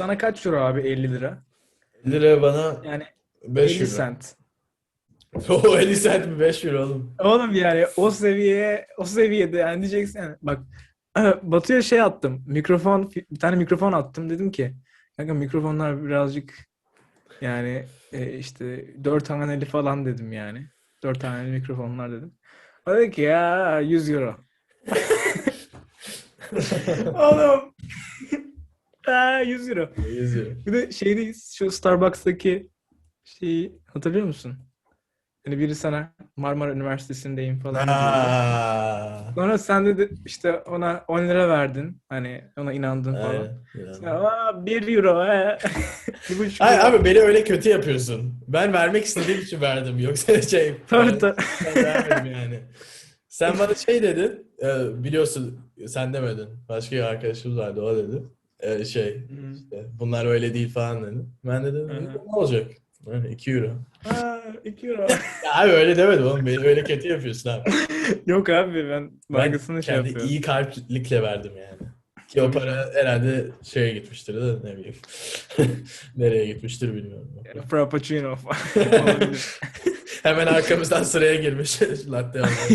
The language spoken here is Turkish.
Sana kaç euro abi 50 lira? 50 lira bana Yani 5 50 euro. cent. O 50 cent mi 5 euro oğlum. Oğlum yani o seviye o seviyede yani diyeceksin yani bak Batu'ya şey attım. Mikrofon bir tane mikrofon attım dedim ki kanka mikrofonlar birazcık yani e, işte dört haneli falan dedim yani. Dört haneli mikrofonlar dedim. O dedi ki ya 100 euro. Oğlum. Ha, 100 euro. 100 euro. Bir de şeydeyiz şu Starbucks'taki şeyi hatırlıyor musun? Hani biri sana Marmara Üniversitesi'ndeyim falan. Aa. Sonra sen de, de işte ona 10 lira verdin. Hani ona inandın falan. Sen, Aa 1 euro. he." Bir Hayır abi beni öyle kötü yapıyorsun. Ben vermek istediğim için verdim. Yoksa şey Tabii tabii. ben vermedim yani. Sen bana şey dedin. e, biliyorsun sen demedin. Başka bir arkadaşımız vardı o dedi. E, şey işte, bunlar öyle değil falan dedi. Ben de dedim Hı ne olacak? 2 euro. Aa 2 euro. Ya abi öyle demedim oğlum. Beni öyle kötü yapıyorsun abi. Yok abi ben Ben baygısını şey kendi yapıyorum. iyi kalplikle verdim yani. Ki o para herhalde şeye gitmiştir de ne bileyim. Nereye gitmiştir bilmiyorum. Frappuccino falan. Hemen arkamızdan sıraya girmiş latte almaya.